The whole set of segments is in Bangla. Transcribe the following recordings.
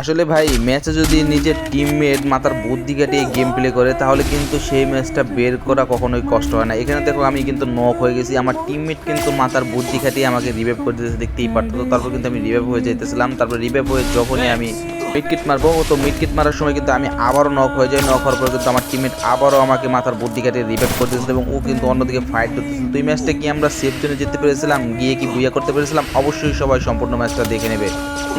আসলে ভাই ম্যাচে যদি নিজের টিমমেট মাথার বুদ্ধি কাটিয়ে গেম প্লে করে, তাহলে কিন্তু সেই ম্যাচটা বের করা কখনোই কষ্ট হয় না। এখানে দেখো আমি কিন্তু নক হয়ে গেছি, আমার টিমমেট কিন্তু মাথার বুদ্ধি কাটিয়ে আমাকে রিভাইভ করে দিতে দেখতেই পারতো তারপর কিন্তু আমি রিভাইভ হয়ে যেতেছিলাম তারপর রিভাইভ হয়ে যখনই আমি মিড কিট মারবো তো মিড কিট মারার সময় কিন্তু আমি আবারও নক হয়ে যাই। নক হওয়ার পর কিন্তু আমার টিমমেট আবারও আমাকে মাথার বুদ্ধি কাটিয়ে রিভাইভ করতেছিল এবং ও কিন্তু অন্যদিকে ফাইট করতেছিল। দুই ম্যাচটা কি আমরা সেফ জন্য যেতে পেরেছিলাম, গিয়ে কি বুইয়া করতে পেরেছিলাম? অবশ্যই সবাই সম্পূর্ণ ম্যাচটা দেখে নেবে।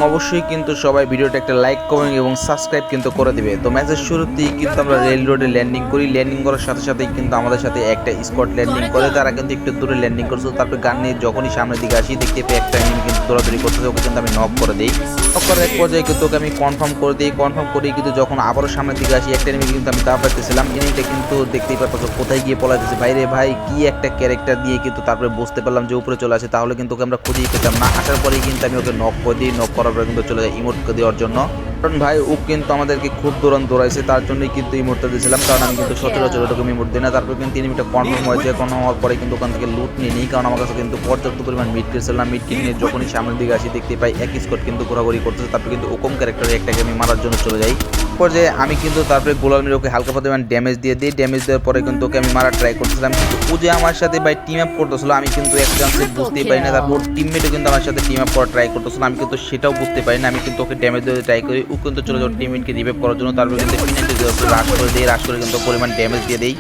অবশ্যই কিন্তু সবাই ভিডিওটা একটা লাইক কমেন্ট এবং সাবস্ক্রাইব কিন্তু করে দিবে। তো ম্যাচের শুরুতেই কিন্তু আমরা রেল রোডে ল্যান্ডিং করি। ল্যান্ডিং করার সাথে সাথেই কিন্তু আমাদের সাথে একটা স্কট ল্যান্ডিং করে। তারা কিন্তু একটু দূরে ল্যান্ডিং করছে, তারপর গান নিয়ে যখনই সামনের দিকে আসি দেখতে পেয়ে একটা কিন্তু দৌড়াদৌড়ি করতেছে, ওকে কিন্তু আমি নক করে দিই। নক করার এক পর্যায়ে কিন্তু ওকে আমি কনফার্ম করে দিই কনফার্ম করি কিন্তু যখন আবারও সামনের দিকে আসি, একটা এনিমি কিন্তু আমি দাঁড় পাইতেছিলাম এনিমিটা কিন্তু দেখতেই পারতো কোথায় গিয়ে পলাইতেছে বাইরে ভাই, কি একটা ক্যারেক্টার দিয়ে কিন্তু তারপরে বুঝতে পারলাম যে উপরে চলে আসে, তাহলে কিন্তু ওকে আমরা খুঁজেই পেতাম না। আসার পরেই কিন্তু আমি ওকে নক করে দিই নক করার পরে কিন্তু চলে যাই ইমোট দেওয়ার জন্য। কারণ ভাই ও কিন্তু আমাদেরকে খুব দৌড়ান দৌড়াইছে তার জন্যই কিন্তু এই মুহূর্তে দিয়েছিলাম। কারণ আমি কিন্তু সচরাচর ওরকম ইমোট দিই না। তারপর কিন্তু তিন মিটার কনফার্ম হয়েছে কনফার্ম হওয়ার পরে কিন্তু ওখান থেকে লুট নিয়ে নিই। কারণ আমার কাছে কিন্তু পর্যাপ্ত পরিমাণ মিট কিট ছিল না। মিট কিনে নিয়ে যখনই সামনের দিকে আসি দেখতে পাই এক স্কট কিন্তু ঘোরাঘুরি করতেছে। তারপর কিন্তু ওকম ক্যারেক্টারে একটাকে আমি মারার জন্য চলে যাই। পর্যায়ে আমি কিন্তু তারপরে গোলাল মিরোকে হালকা পরিমাণ ড্যামেজ দিয়ে দিই। ড্যামেজ দেওয়ার পরে কিন্তু ওকে আমি মারা ট্রাই করতেছিলাম। কিন্তু ও যে আমার সাথে ভাই টিম আপ করতেছিল, আমি কিন্তু এক চান্সে বুঝতেই পারি না তারপর টিমমেটও কিন্তু আমার সাথে টিম আপ করা ট্রাই করতেছিল। আমি কিন্তু সেটাও বুঝতে পারি না আমি কিন্তু ওকে ড্যামেজ দিতে ট্রাই করি। ও কিন্তু চলে যাওয়ার টিমমেটকে রিভাইভ করার জন্য তারপর কিন্তু রাশ করে দিই। রাশ করে কিন্তু পরিমাণ ড্যামেজ দিয়ে দিই।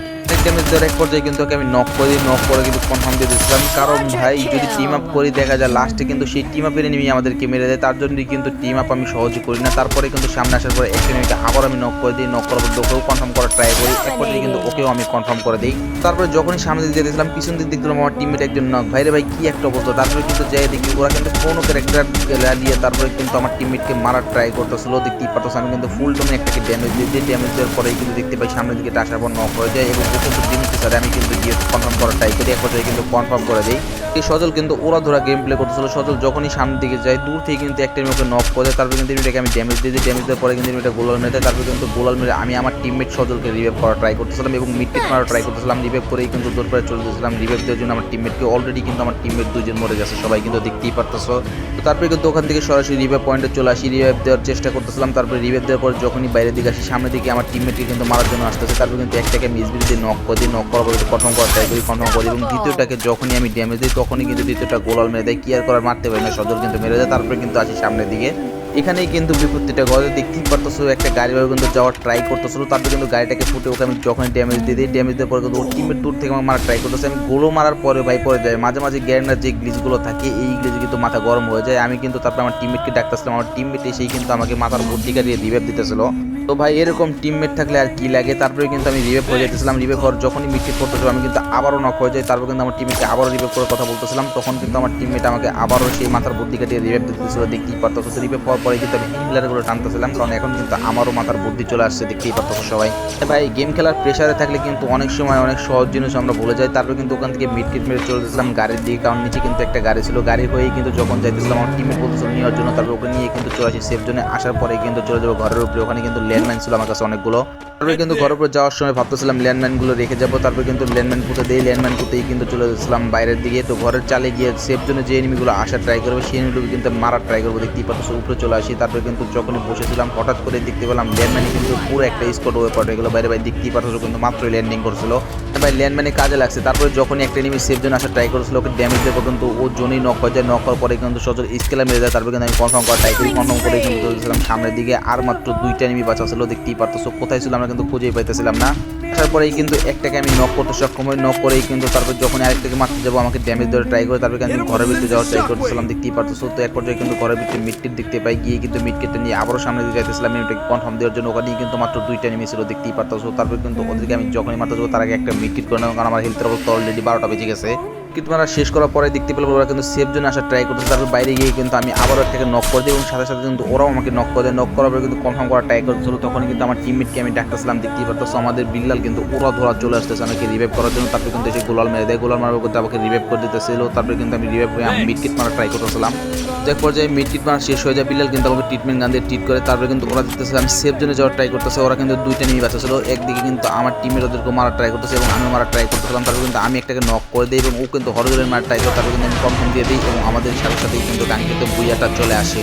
ড্যামেজ দেওয়ার এক পর্যায়ে কিন্তু ওকে আমি নক করে দিই নক করে কিন্তু কনফার্ম দিয়ে দিয়েছিলাম। কারণ ভাই যদি টিম আপ করি দেখা যায় লাস্টে কিন্তু সেই টিম আপের এনিমি আমাদেরকে মেরে দেয়। তার জন্যই কিন্তু টিম আপ আমি সহজে করি না। তারপরে কিন্তু সামনে আসার পরে এক এনিমিকে আবার আমি নক করে দিই নক করার পর ওকেও কনফার্ম করার ট্রাই করি। এক পর্যায়ে কিন্তু ওকেও আমি কনফার্ম করে দিই। তারপরে যখনই সামনে দিয়ে দিয়েছিলাম পিছন দিক দেখলাম আমার টিমমেট একজন নক ভাইরে ভাই কি একটা অবস্থা। তারপরে কিন্তু যাই দেখি ওরা কিন্তু কোনো ক্যারেক্টার দিয়ে তারপরে কিন্তু আমার টিমমেটকে মারার ট্রাই করতেছিল। দেখতেই পারতেছে আমি কিন্তু ফুল টোনে একটাকে ড্যামেজ দিয়ে দিই ড্যামেজ দেওয়ার পরেই কিন্তু দেখতে পাই সামনের দিকে আসার পর নক হয়ে যায় এবং কিন্তু আমি কিন্তু গিয়ে কনফার্ম করার ট্রাই করি এক কিন্তু কনফার্ম করে দিই। এই সজল কিন্তু ওরা ধরা গেম প্লে করতেছিল। সজল যখনই সামনের দিকে যায়, দূর থেকে কিন্তু একটা ওকে নক করে তারপর কিন্তু এটাকে আমি ড্যামেজ দিয়ে দিই। ড্যামেজ দেওয়ার পরে কিন্তু এটা গোলাল মেরে তারপর কিন্তু গোলাল মেরে আমি আমার টিমমেট সজলকে রিভাইভ করার ট্রাই করতেছিলাম এবং মিড কিট মারার ট্রাই করতেছিলাম। রিভাইভ করেই কিন্তু দূর পরে চলে গেছিলাম। রিভাইভ দেওয়ার জন্য আমার টিমমেটকে অলরেডি কিন্তু আমার টিমমেট দুজন মরে গেছে। সবাই কিন্তু দেখতেই পারতেছো। তো তারপরে কিন্তু ওখান থেকে সরাসরি রিভাইভ পয়েন্টে চলে আসি। রিভাইভ দেওয়ার চেষ্টা করতেছিলাম। তারপরে রিভাইভ দেওয়ার পর যখনই বাইরের দিকে আসি, সামনের দিকে আমার টিমমেটকে কিন্তু মারার জন্য আসতেছে। তারপর কিন্তু একটাকে মিস দিয়ে নক করে নকল নক করার পর কনফার্ম করার ট্রাই করি কনফার্ম করি এবং দ্বিতীয়টাকে যখনই আমি ড্যামেজ দিই তখনই কিন্তু দ্বিতীয়টা গোলাল মেরে দেয়। কি আর করার মারতে পারি না সদর কিন্তু মেরে দেয় তারপরে কিন্তু আসি সামনের দিকে। এখানেই কিন্তু বিপত্তিটা ঘরে দেখতেই পারতেছো, একটা গাড়ি কিন্তু যাওয়ার ট্রাই করতেছিল। তারপরে কিন্তু গাড়িটাকে ফুটে ওকে আমি যখন ড্যামেজ দিয়ে দিই ড্যামেজ দেওয়ার পরে কিন্তু ওর টিমের দূর থেকে আমার মারা ট্রাই করতেছে। আমি গোলো মারার পরে ভাই, পরে যায়। মাঝে মাঝে গ্যারেন্ডার যে গ্লিজগুলো থাকে, এই গ্লিজ কিন্তু মাথা গরম হয়ে যায়। আমি কিন্তু তারপরে আমার টিমমেটকে ডাকতেছিলাম। আমার টিমমেট এসেই কিন্তু আমাকে মাথার বুদ্ধিকা দিয়ে রিভাইভ দিতেছিল। তো ভাই, এরকম টিমমেট থাকলে আর কি লাগে? তারপরে কিন্তু আমি রিভাইভ হয়ে যেতেছিলাম রিভাইভ হওয়ার যখনই মিটকিট করতেছিলাম, আমি কিন্তু আবারও নক হয়ে যাই। তারপর কিন্তু আমার টিমমেটকে আবারও রিভাইভ করে কথা বলতেছিলাম। তখন কিন্তু আমার টিমমেট আমাকে আবারও সেই মাথার বুদ্ধি কাটিয়ে রিভাইভ দিতেছিল। দেখতেই পারতো রিভাইভ হওয়ার পরে কিন্তু আমি হিলারগুলো টানতেছিলাম, কারণ এখন কিন্তু আমারও মাথার বুদ্ধি চলে আসছে, দেখতেই পারতো সবাই। ভাই গেম খেলার প্রেশারে থাকলে কিন্তু অনেক সময় অনেক সহজ জিনিস আমরা ভুলে যাই। তারপর কিন্তু ওখান থেকে মিটকিট মেরে চলে যেতেছিলাম গাড়ির দিকে, কারণ নিচে কিন্তু একটা গাড়ি ছিল। গাড়ি হয়েই কিন্তু যখন যাইতেছিলাম, আমার টিমে বলতেছিল নেওয়ার জন্য। তারপর ওকে নিয়ে কিন্তু চলে আসি সেফ জোনে আসার পরে কিন্তু চলে যাব ঘরের উপরে। ওখানে কিন্তু ল্যান্ডমাইন ছিল আমার কাছে অনেকগুলো। তারপরে কিন্তু ঘরের উপর যাওয়ার সময় ভাবতেছিলাম ল্যান্ডম্যানগুলো রেখে যাব। তারপর কিন্তু ল্যান্ডম্যান পুঁতে দিয়ে ল্যান্ডম্যান পুঁতেই কিন্তু চলে যাচ্ছিলাম বাইরের দিকে। তো ঘরের চালে গিয়ে সেফ জন্য যে এনিমিগুলো আসার ট্রাই করবে, সেই এনিমিগুলো কিন্তু মারার ট্রাই করব। দেখতেই পাচ্ছ উপরে চলে আসি, তারপরে কিন্তু যখনই বসেছিলাম, হঠাৎ করে দেখতে পেলাম ল্যান্ডম্যানই কিন্তু পুরো একটা স্পট ওয়ে পড়ে গেলো। বাইরে বাইরে দেখতেই পাচ্ছ কিন্তু মাত্রই ল্যান্ডিং করছিল। ভাই ল্যান্ডম্যানে কাজে লাগছে। তারপরে যখনই একটা এনিমি সেফ জোন আসার ট্রাই করেছিল ওকে ড্যামেজ দিয়ে পর্যন্ত ও জোনই নক হয়ে যায়। নক করার পরে কিন্তু সচল স্কেলা মেরে যায় তারপরে কিন্তু আমি কনফার্ম করার ট্রাই করি। কনফার্ম করে কিন্তু সামনের দিকে আর মাত্র দুইটা এনিমি বাঁচা ছিল। দেখতেই পারতো কোথায় ছিল আমরা কিন্তু খুঁজেই পাইতেছিলাম না। আসার পরেই কিন্তু একটাকে আমি নক করতে সক্ষম হই। নক করেই কিন্তু তারপর যখন আরেকটাকে মারতে যাব, আমাকে ড্যামেজ দেওয়ার ট্রাই করে তারপর কিন্তু ঘরের ভিতরে যাওয়ার ট্রাই করতেছিলাম, দেখতেই পারতো তো এক পর্যায়ে কিন্তু ঘরের ভিতরে মিটকিট দেখতে পাই, গিয়ে কিন্তু মিটকিটটা নিয়ে আবারও সামনে দিয়ে যাইতেছিলাম এটাকে কনফার্ম দেওয়ার জন্য। ওখানেই কিন্তু মাত্র দুইটা নেমে ছিল, দেখতেই পারতো তারপর কিন্তু ওদেরকে আমি যখনই মারতে যাব, তার আগে একটা মিটকিট করে নেব, কারণ আমার হেলথের অবস্থা অলরেডি বারোটা বেজে গেছে। কিট মারা শেষ করার পরে দেখতে পেলাম ওরা কিন্তু সেফ জোনে আসার ট্রাই করতেছে। তারপর বাইরে গিয়ে কিন্তু আমি আবারও একটাকে নক করে দিই এবং সাথে সাথে কিন্তু ওরাও আমাকে নক করে দেয়। নক করার পরে কিন্তু কনফার্ম করার ট্রাই করতেছিল। তখন কিন্তু আমার টিমমেটকে আমি ডাকতেছিলাম, দেখতেই পারতো আমাদের বিল্লাল কিন্তু ওরা ধরা চলে আসতেছে আমাকে রিভাইভ করার জন্য। তারপরে কিন্তু এসে গোলাল মেরে দেয়। গোলাল মারার করতে আমাকে রিভাইভ করে দিতেছিল। তারপরে কিন্তু আমি রিভাইভ হয়ে আমি মিডকিট মারা ট্রাই করতেছিলাম। দেখ পর্যায়ে মিডকিট মারা শেষ হয়ে যায়। বিল্লাল কিন্তু আমাকে ট্রিটমেন্ট গান দিয়ে ট্রিট করে। তারপরে কিন্তু ওরা দিতেছে আমি সেফ জোনে যাওয়ার ট্রাই করতেছে। ওরা কিন্তু দুইটা নিয়ে বাঁচাছিল একদিকে কিন্তু আমার টিমের ওদেরকে মারার ট্রাই করতেছে এবং আমি মারার ট্রাই করতেছিলাম। তারপরে কিন্তু আমি একটাকে নক করে দিই এবং ও কিন্তু হরজলের মারার ট্রাই করে তারপরে কিন্তু আমি কমপ্লেন দিয়ে দিই এবং আমাদের সাথে সাথেই কিন্তু গান কিন্তু বুইয়াটা চলে আসে।